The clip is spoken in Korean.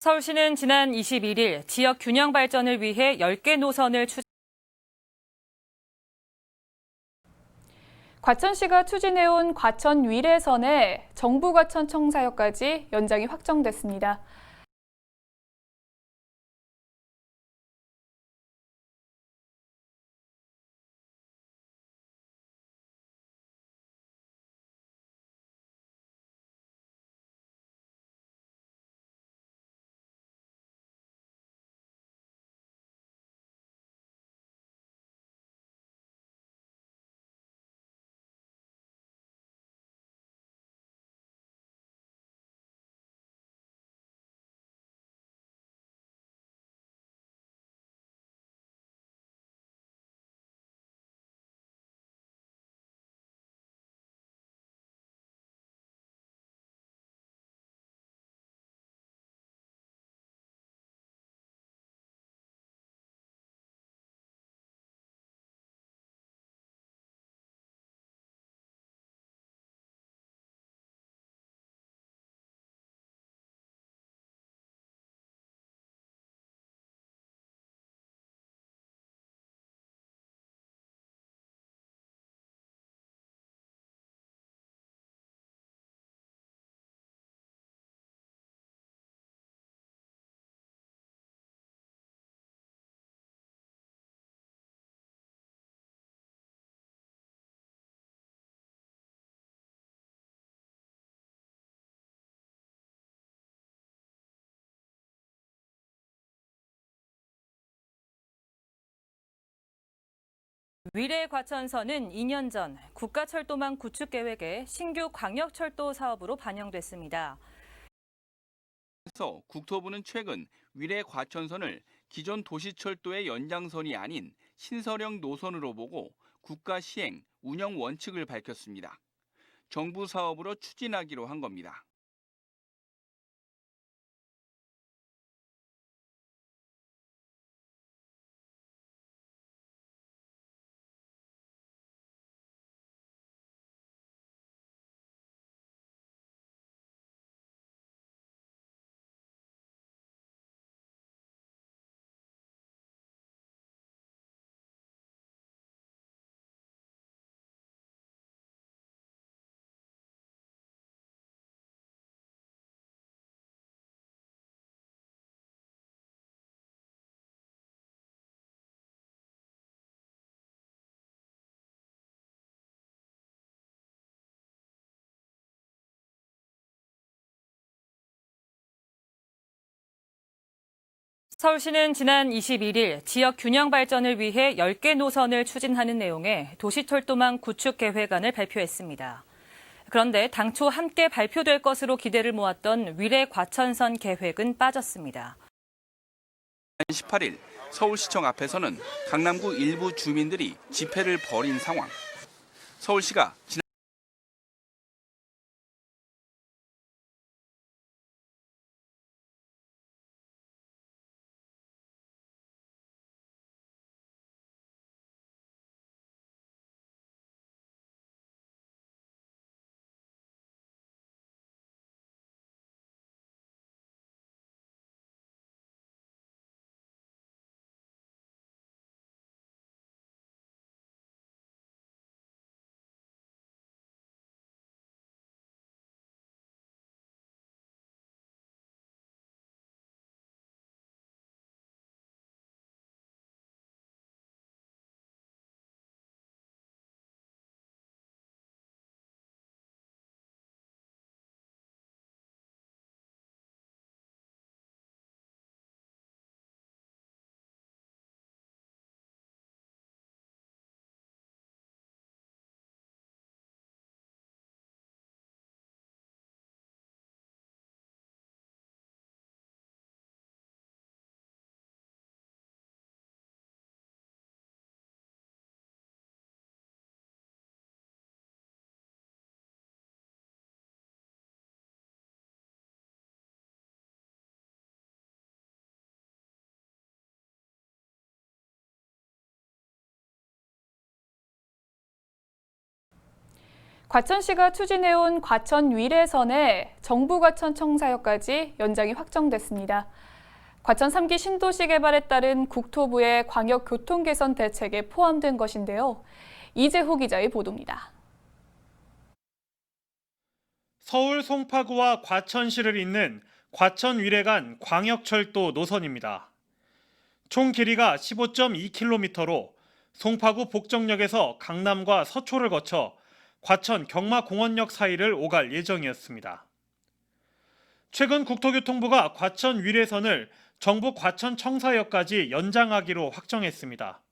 서울시는 지난 21일 지역 균형 발전을 위해 10개 노선을 추 과천시가 추진해온 과천 위례선에 정부 과천 청사역까지 연장이 확정됐습니다. 위례 과천선은 2년 전 국가철도망 구축 계획에 신규 광역철도 사업으로 반영됐습니다. 그래서 국토부는 최근 위례 과천선을 기존 도시철도의 연장선이 아닌 신설형 노선으로 보고 국가 시행, 운영 원칙을 밝혔습니다. 정부 사업으로 추진하기로 한 겁니다. 서울시는 지난 21일 지역 균형 발전을 위해 10개 노선을 추진하는 내용의 도시철도망 구축 계획안을 발표했습니다. 그런데 당초 함께 발표될 것으로 기대를 모았던 위례 과천선 계획은 빠졌습니다. 18일 서울시청 앞에서는 강남구 일부 주민들이 집회를 벌인 상황. 서울시가 지난 과천시가 추진해온 과천 위례선에 정부 과천 청사역까지 연장이 확정됐습니다. 과천 3기 신도시 개발에 따른 국토부의 광역 교통 개선 대책에 포함된 것인데요. 이재호 기자의 보도입니다. 서울 송파구와 과천시를 잇는 과천 위례간 광역철도 노선입니다. 총 길이가 15.2km로 송파구 복정역에서 강남과 서초를 거쳐 과천 경마공원역 사이를 오갈 예정이었습니다. 최근 국토교통부가 과천 위례선을 정부 과천 청사역까지 연장하기로 확정했습니다.